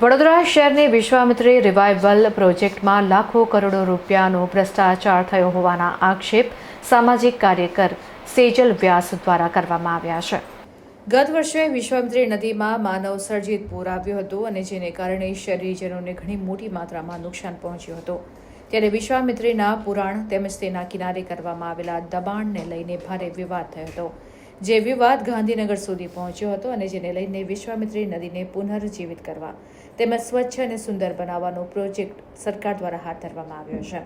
વડોદરા શહેરની વિશ્વામિત્રી રિવાઇવલ પ્રોજેક્ટમાં લાખો કરોડો રૂપિયાનો ભ્રષ્ટાચાર થયો હોવાના આક્ષેપ સામાજિક કાર્યકર સેજલ વ્યાસ દ્વારા કરવામાં આવ્યા છે. ગત વર્ષે વિશ્વામિત્રી નદીમાં માનવ સર્જિત પૂર આવ્યું હતું અને જેને કારણે શહેરીજનોને ઘણી મોટી માત્રામાં નુકસાન પહોંચ્યું હતું. ત્યારે વિશ્વામિત્રીના પુરાણ તેમજ તેના કિનારે કરવામાં આવેલા દબાણને લઈને ભારે વિવાદ થયો હતો, જે વિવાદ ગાંધીનગર સુધી પહોંચ્યો હતો અને જેને લઈને વિશ્વામિત્રી નદીને પુનર્જીવિત કરવા તેમજ સ્વચ્છ અને સુંદર બનાવવાનો પ્રોજેક્ટ સરકાર દ્વારા હાથ ધરવામાં આવ્યો છે.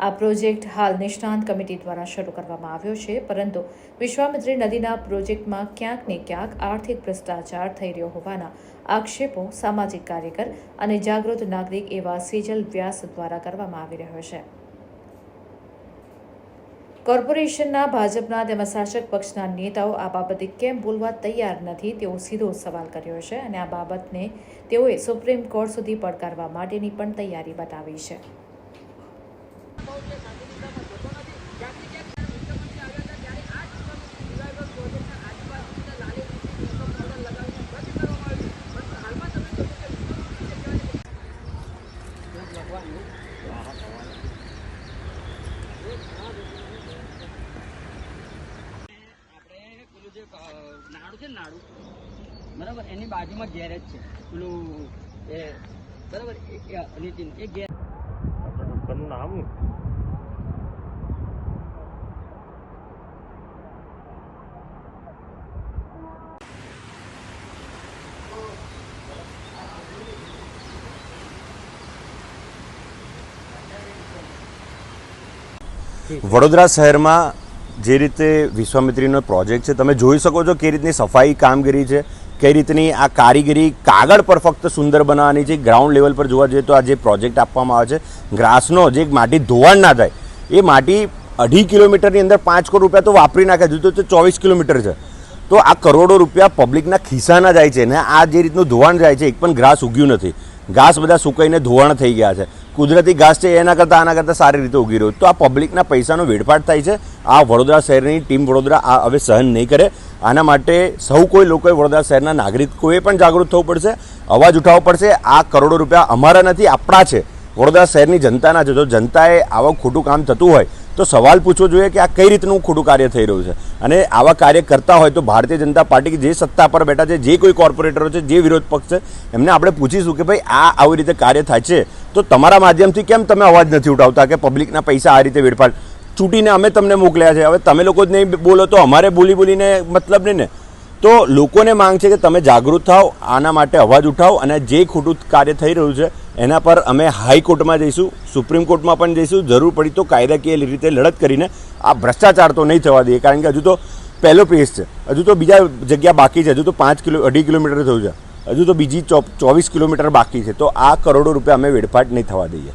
આ પ્રોજેક્ટ હાલ નિષ્ણાંત કમિટી દ્વારા શરૂ કરવામાં આવ્યો છે, પરંતુ વિશ્વામિત્રી નદીના પ્રોજેક્ટમાં ક્યાંક ને ક્યાંક આર્થિક ભ્રષ્ટાચાર થઈ રહ્યો હોવાના આક્ષેપો સામાજિક કાર્યકર અને જાગૃત નાગરિક એવા સેજલ વ્યાસ દ્વારા કરવામાં આવી રહ્યો છે. કોર્પોરેશનના ભાજપના તેમજ શાસક પક્ષના નેતાઓ આ બાબતે કેમ બોલવા તૈયાર નથી તેવો સીધો સવાલ કર્યો છે અને આ બાબતને તેઓએ સુપ્રીમ કોર્ટ સુધી પડકારવા માટેની પણ તૈયારી બતાવી છે આપણે પેલું જે અ, નાડું છે નાડું બરાબર? એની બાજુમાં ગેરેજ છે. પેલું એ બરાબર? નીતિન એ ગેરેજ. દુકાનનું નામ? વડોદરા શહેરમાં જે રીતે વિશ્વામિત્રીનો પ્રોજેક્ટ છે, તમે જોઈ શકો છો કઈ રીતની સફાઈ કામગીરી છે કઈ રીતની આ કારીગરી કાગળ પર ફક્ત સુંદર બનાવવાની છે, ગ્રાઉન્ડ લેવલ પર જોવા જઈએ તો આ જે પ્રોજેક્ટ આપવામાં આવે છે, ગ્રાસનો જે માટી ધોવાણ ના થાય, એ માટી અઢી કિલોમીટરની અંદર પાંચ કરોડ રૂપિયા તો વાપરી નાખે છે, તો ચોવીસ કિલોમીટર છે. તો આ કરોડો રૂપિયા પબ્લિકના ખિસ્સાના જાય છે ને આ જે રીતનું ધોવાણ જાય છે, એક પણ ઘાસ ઉગ્યું નથી. ઘાસ બધા સુકાઈને ધોવાણ થઈ ગયા છે. કુદરતી ઘાસ છે, એના કરતાં આના કરતાં સારી રીતે ઉગી રહ્યું. તો આ પબ્લિકના પૈસાનો વેડફાટ થાય છે. આ વડોદરા શહેરની ટીમ વડોદરા આ હવે સહન નહીં કરે. આના માટે સૌ કોઈ લોકોએ વડોદરા શહેરના નાગરિકોએ પણ જાગૃત થવું પડશે. અવાજ ઉઠાવવો પડશે. આ કરોડો રૂપિયા અમારા નથી, આપણા છે. વડોદરા શહેરની જનતાના છે. જો જનતાએ આવું ખોટું કામ થતું હોય તો સવાલ પૂછવો જોઈએ કે આ કઈ રીતનું ખોટું કાર્ય થઈ રહ્યું છે? અને આવા કાર્ય કરતા હોય તો ભારતીય જનતા પાર્ટી કે જે સત્તા પર બેઠા છે, જે કોઈ કોર્પોરેટરો છે, જે વિરોધ પક્ષ છે, એમને આપણે પૂછીશું કે ભાઈ આ આવી રીતે કાર્ય થાય છે. તો તમારા માધ્યમથી કેમ તમે અવાજ નથી ઉઠાવતા કે પબ્લિકના પૈસા આ રીતે વેડફાટ ચૂંટીને અમે તમને મોકલ્યા છે. હવે તમે લોકો જ નહીં બોલો તો અમારે બોલી બોલીને મતલબ નહીં ને. તો લોકોને માંગ છે કે તમે જાગૃત થાઓ, આના માટે અવાજ ઉઠાવો અને જે ખોટું કાર્ય થઈ રહ્યું છે, એના પર અમે હાઈકોર્ટમાં જઈશું, સુપ્રીમ કોર્ટમાં પણ જઈશું. જરૂર પડી તો કાયદાકીય રીતે લડત કરીને આ ભ્રષ્ટાચાર તો નહીં થવા દઈએ. કારણ કે હજુ તો પહેલો પેસ છે. હજુ તો બીજા જગ્યા બાકી છે. હજુ તો પાંચ કિલો, અઢી કિલોમીટર થયું છે. હજુ તો બીજી ચોવીસ કિલોમીટર બાકી છે. તો આ કરોડો રૂપિયા અમે વેડફાટ નહીં થવા દઈએ.